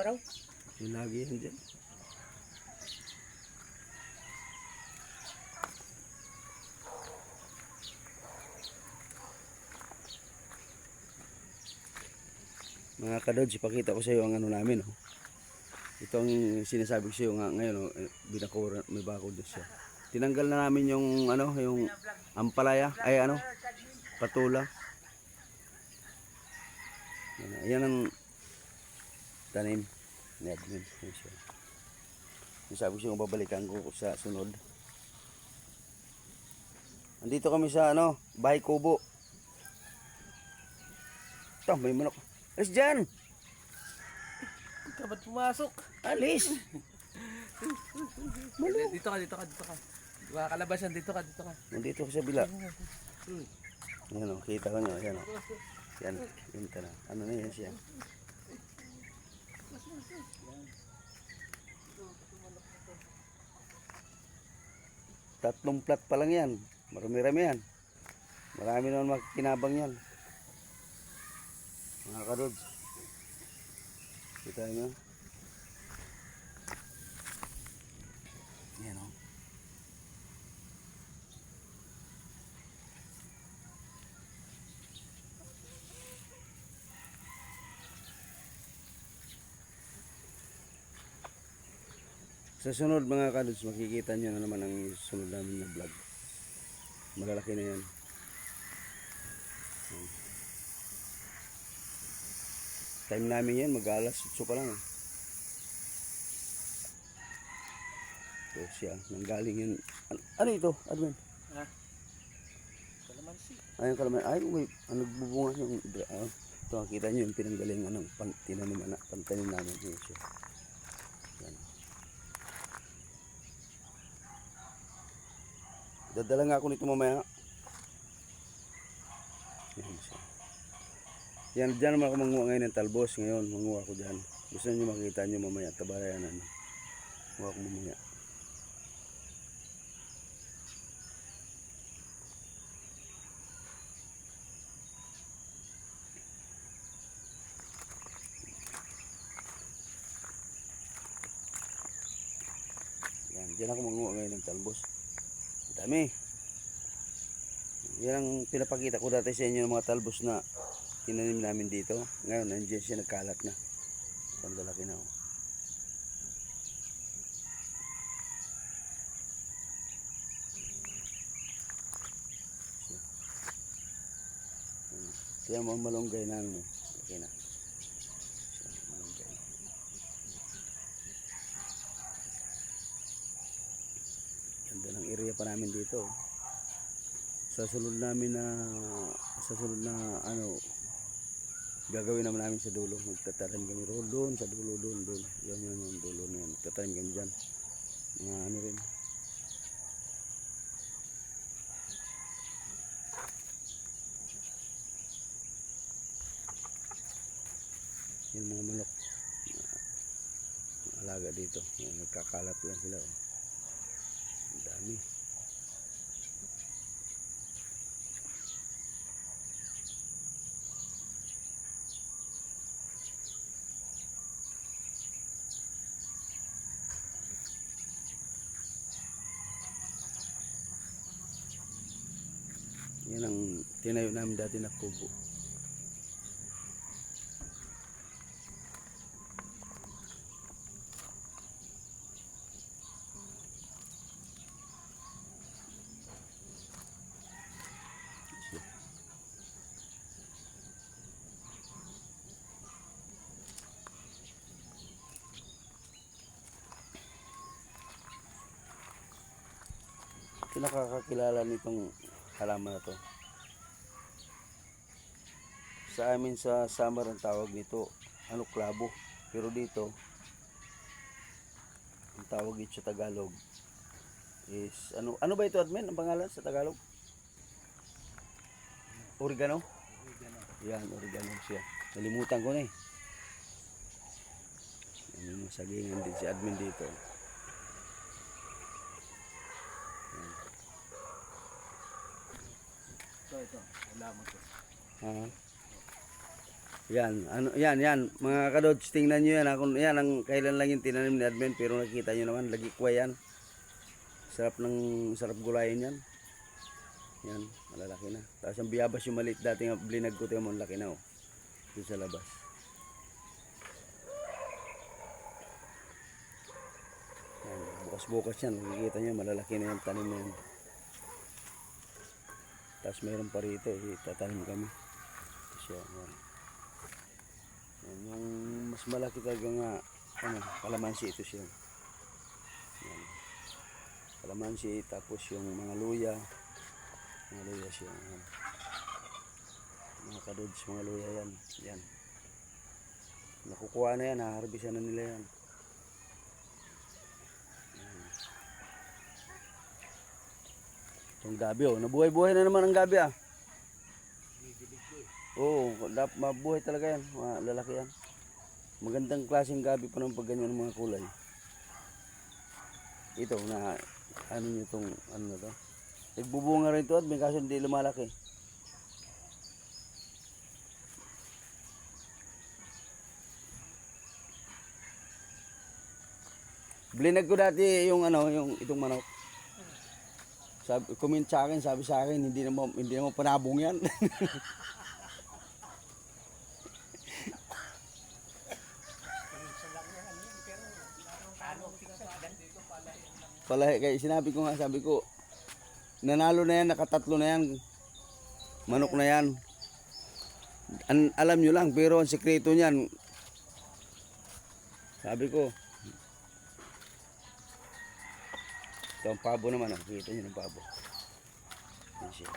Araw? Yung lagi yan dyan. Mga kadods, ipakita ko sa iyo ang ano namin. Oh. Ito ang sinasabi ko sa iyo nga ngayon, oh, eh, binakura, may bakod na siya. Tinanggal na namin yung ano, yung ampalaya, ay ano, patula. Yan ang tanim ni admin. Yan siya. Sabi ko siya babalikan ko sa sunod. Andito kami sa ano, Bahay Kubo. Ito, may manok. Alis dyan! Ka ba't pumasok? Alis! Dito ka, dito ka, dito ka. Makakalabas yan, dito ka, dito ka. Nandito ko sa bila. Yan o, kita ko nyo. Yan o. Yan, yun ka na. Ano na yan siya? Tatlong plat pa lang yan. Marami-rami yan. Marami naman makikinabang yan. Mga kadods. Kita nyo? Yan o. Sa sunod mga kadods, makikita nyo na naman ang sunod namin na vlog. Malalaki na yan. Yan. Time namin yan, mag-alas 8 pa lang. Eh. Ito siya, nanggaling yun. Ano, ano ito, Admin? Ha? Kalamansi. Ayun kalaman, ay, may, ano, nagbubunga yung, ah, ito, kita nyo yung pinanggaling, ano, pan, tinanim, anak, pantanim namin. Yan siya. Dadala nga ako nito mamaya. Yan siya. Yan, dyan naman ako manguha ngayon ng talbos. Ngayon, manguha ako dyan. Gusto nyo makita nyo mamaya. Tabayan, ano. Manguha ako mamaya. Yan, dyan ako manguha ngayon ng talbos. Ang dami. Yan ang pinapakita ko dati sa inyo ng mga talbos na tinanim namin dito. Ngayon, nandiyan siya nagkalat na. Pandalaki na. Oh. Siya mga malunggay namin. Oh. Laki na. Siya, malunggay. Ganda ng area pa namin dito. Sa sunod namin na sa sunod na ano gagawin naman namin sa dulo. Magtatanim kami roon doon sa dulo doon doon. Yan yan yung dulo na yan. Magtatanim kami dyan. Mga ano rin. Yung mga manok. Alaga dito. Yan, nagkakalat lang sila. Oh. Dami. Ang tinayo namin dati na kubo. Nakakakilala nitong halaman na to. Sa amin sa summer ang tawag nito, ano, klabo. Pero dito, ang tawag dito sa Tagalog is, ano, ano ba ito admin? Ang pangalan sa Tagalog? Oregano? Yan, oregano siya. Nalimutan ko na eh. Ano yung sagingan din si admin dito. Ito, ito. Wala mo to. Ha? Yan, ano, yan, yan. Mga kadods, tingnan nyo yan. Ako, yan, ang kailan lang yung tinanim ni Admin. Pero nakita nyo naman, lagi kwa yan. Sarap ng, sarap gulayin yan. Yan, malalaki na. Tapos ang biyabas yung maliit dati nga blinag ko, tingnan mo, laki na oh. Doon sa labas. Yan, bukas-bukas yan. Makikita nyo, malalaki na yung tanim na yan. Tapos mayroon pa rito, itatanim kami. Ito siya, yan. Yan, yung mas malaki talaga nga, ano, kalamansi ito siya. Yan. Kalamansi, tapos yung mga luya. Mga luya siya. Yan. Mga kadods, mga luya yan. Yan. Nakukuha na yan, haharbisan na nila yan. Itong gabi oh, nabuhay-buhay na naman ang gabi ah. Oo, dap mabuhay talaga yan, mga lalaki yan. Magandang klaseng gabi pa ng pagganyan ng mga kulay. Ito na ano nyo itong ano na to. Nagbubunga rin ito at may kaso hindi lumalaki. Blinag ko dati yung ano, yung itong manok. Sabi, comment sa akin, sabi sa akin, hindi naman hindi naman panabong 'yan. Palahi kay sinabi ko nga, sabi ko, nanalo na yan, nakatatlo na yan. Manok na yan. An, alam nyo lang, pero ang sekreto niyan, sabi ko, ito ang pabo naman, oh. kita nyo ng pabo. Yan siya.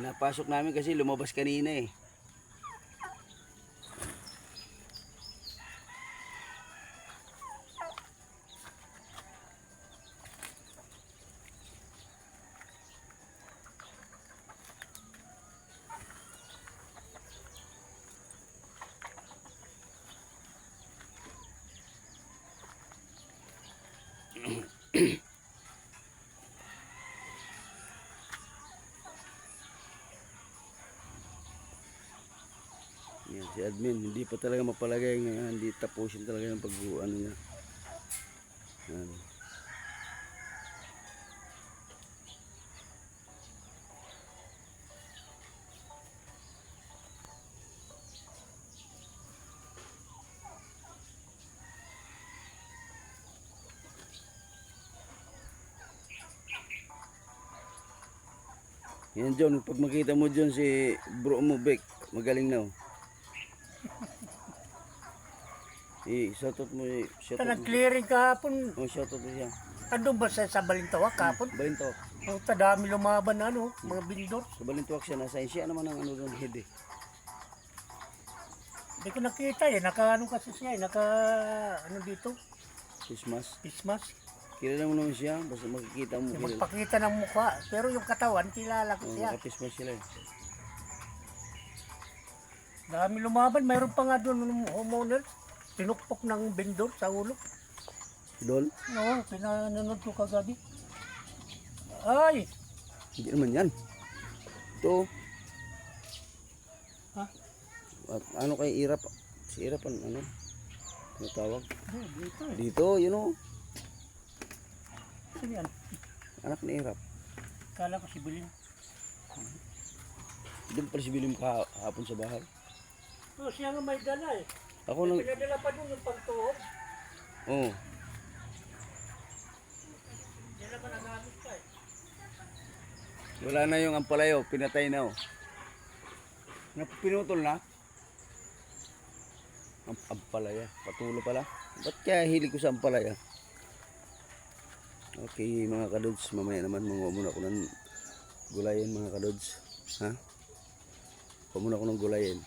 Pinapasok namin kasi lumabas kanina eh. Yan, si admin, hindi pa talaga mapalagay ngayon, hindi tapusin talaga yung pag ano niya. Yan. Yan John, pag makita mo John si bro mo Beck, magaling na oh. Eh, shoutout mo, eh, shoutout mo. nag-clearing kahapon. Oh, shoutout mo siya. Andun ba sa, sa Balintawa kahapon? Balintawak. Puta, dami lumaban na ano, mga bindor. Sa Balintawak siya, nasa siya naman ang ano doon, head eh. Hindi ko nakita eh, naka ano kasi siya eh, naka ano dito, Christmas. Christmas. Kilala mo naman siya, basta makikita mo. Yung magpakita ng mukha, pero yung katawan, kilala ko Oh, siya. naka-Christmas sila eh. Dami lumaban, mayroon pa nga doon ng homeowner, tinukpok ng bindor sa ulo. Idol? No, pinanonood ko kagabi. Ay, Hindi naman yan. Ito. Ha? At ano kay Irap? Si Irap ano? Ano tawag? di- dito eh. Dito, yun know, Sino yan? anak ni Irap. Kala ko si Bilin. Doon pala si Bilim kahapon sa bahay. Oh, siya nga may dala eh. Ako nang, Pinadala pa doon yung pagtuhog. oh, Hindi na ba nagamit pa eh. wala na yung ampalayo, pinatay na oh. Pinutol na? Ang ampalaya, patulo pala. Ba't kaya hilig ko sa ampalaya? Okay mga kadods, mamaya naman mga muna ko ng gulayin mga kadods. Ha? Pamuna ko ng gulayin.